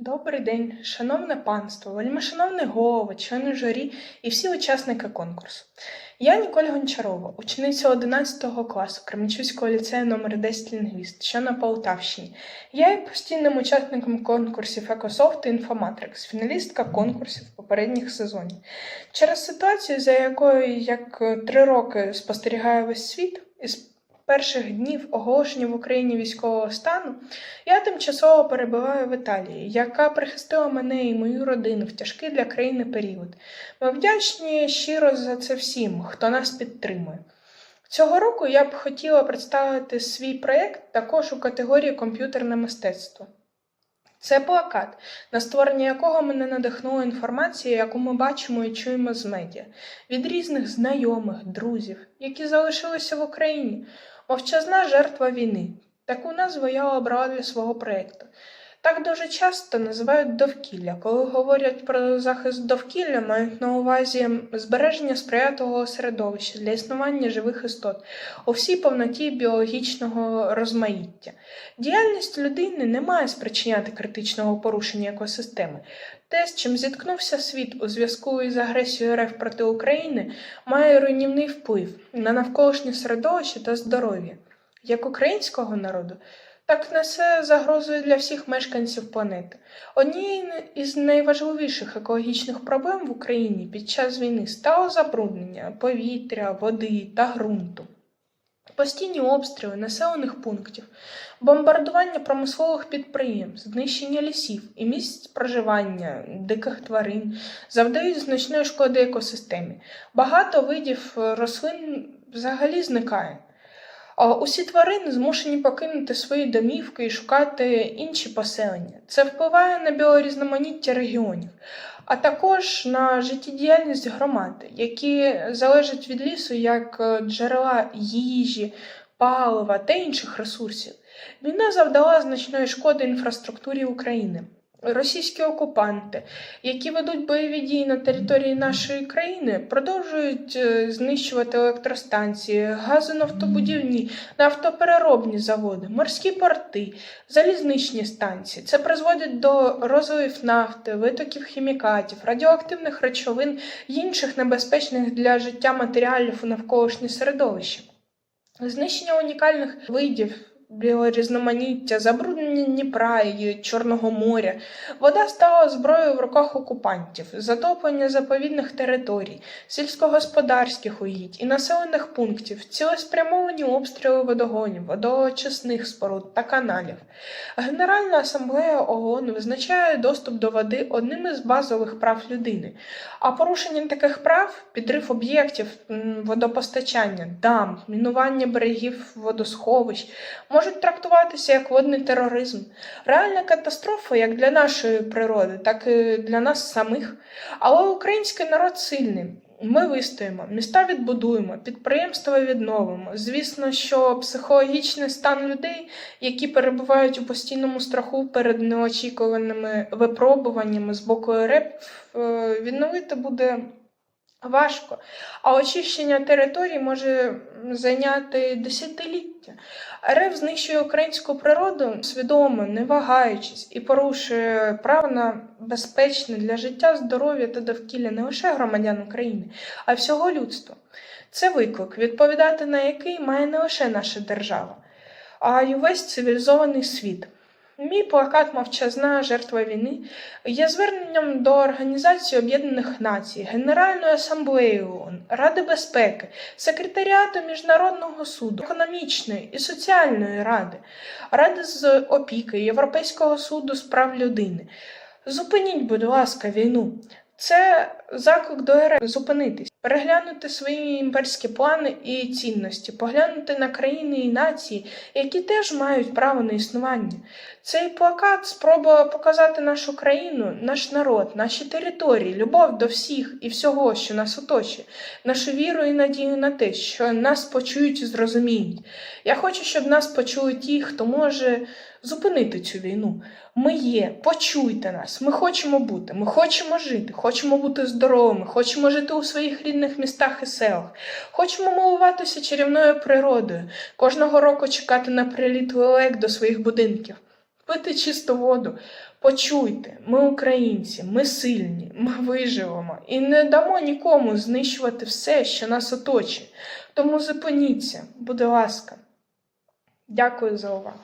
Добрий день, шановне панство, вельмишановний голово, члени журі і всі учасники конкурсу. Я Ніколь Гончарова, учениця 11 класу Кременчуцького ліцею номер 10 лінгвіст, що на Полтавщині. Я є постійним учасником конкурсів Екософт і Інфоматрикс, фіналістка конкурсів попередніх сезонів. Через ситуацію, за якою як е, три роки спостерігає весь світ, із перших днів оголошення в Україні військового стану, я тимчасово перебуваю в Італії, яка прихистила мене і мою родину в тяжкий для країни період. Ми вдячні щиро за це всім, хто нас підтримує. Цього року я б хотіла представити свій проєкт також у категорії комп'ютерне мистецтво. Це плакат, на створення якого мене надихнула інформація, яку ми бачимо і чуємо з медіа, від різних знайомих, друзів, які залишилися в Україні, мовчазна жертва війни. Таку назву я обрала для свого проєкту. Так дуже часто називають довкілля. Коли говорять про захист довкілля, мають на увазі збереження сприятливого середовища для існування живих істот у всій повноті біологічного розмаїття. Діяльність людини не має спричиняти критичного порушення екосистеми. Те, з чим зіткнувся світ у зв'язку із агресією РФ проти України, має руйнівний вплив на навколишнє середовище та здоров'я як українського народу, так несе загрозою для всіх мешканців планети. Однією із найважливіших екологічних проблем в Україні під час війни стало забруднення повітря, води та ґрунту. Постійні обстріли населених пунктів, бомбардування промислових підприємств, знищення лісів і місць проживання диких тварин завдають значної шкоди екосистемі. Багато видів рослин взагалі зникає. Усі тварини змушені покинути свої домівки і шукати інші поселення. Це впливає на біорізноманіття регіонів, а також на життєдіяльність громад, які залежать від лісу як е, джерела їжі, палива та інших ресурсів. Війна завдала значної шкоди інфраструктурі України. Російські окупанти, які ведуть бойові дії на території нашої країни, продовжують е, знищувати електростанції, газонафтобудівні, нафтопереробні заводи, морські порти, залізничні станції. Це призводить до розливів нафти, витоків хімікатів, радіоактивних речовин і інших небезпечних для життя матеріалів у навколишнє середовище. Знищення унікальних видів біорізноманіття, забруднення Дніпра і Чорного моря. Вода стала зброєю в руках окупантів, затоплення заповідних територій, сільськогосподарських угідь і населених пунктів, цілеспрямовані обстріли водогонів, водоочисних споруд та каналів. Генеральна асамблея ООН визначає доступ до води одним із базових прав людини, а порушення таких прав, підрив об'єктів водопостачання, дам, мінування берегів водосховищ можуть трактуватися як водний тероризм. Реальна катастрофа як для нашої природи, так і для нас самих. Але український народ сильний. Ми вистоїмо, міста відбудуємо, підприємства відновимо. Звісно, що психологічний стан людей, які перебувають у постійному страху перед неочікуваними випробуваннями з боку е, відновити буде важко. А очищення територій може зайняти десятиліття. РФ знищує українську природу свідомо, не вагаючись, і порушує право на безпечне для життя, здоров'я та довкілля не лише громадян України, а всього людства. Це виклик, відповідати на який має не лише наша держава, а й увесь цивілізований світ. Мій плакат Мовчазна жертва війни є зверненням до Організації Об'єднаних Націй, Генеральної асамблеї ООН, Ради безпеки, Секретаріату Міжнародного суду, економічної і соціальної ради, Ради з опіки, Європейського суду з прав людини. Зупиніть, будь ласка, війну. Це заклик до РФ зупинитись, переглянути свої імперські плани і цінності, поглянути на країни і нації, які теж мають право на існування. Цей плакат спроба показати нашу країну, наш народ, наші території, любов до всіх і всього, що нас оточує, нашу віру і надію на те, що нас почують і зрозуміють. Я хочу, щоб нас почули ті, хто може зупинити цю війну. Ми є, почуйте нас, ми хочемо бути, ми хочемо жити, хочемо бути здоровими, хочемо жити у своїх рідних містах і селах, хочемо милуватися чарівною природою, кожного року чекати на приліт лелек до своїх будинків. пити чисту воду. Почуйте, ми українці, ми сильні, ми виживемо і не дамо нікому знищувати все, що нас оточує. Тому зупиніться, будь ласка. Дякую за увагу.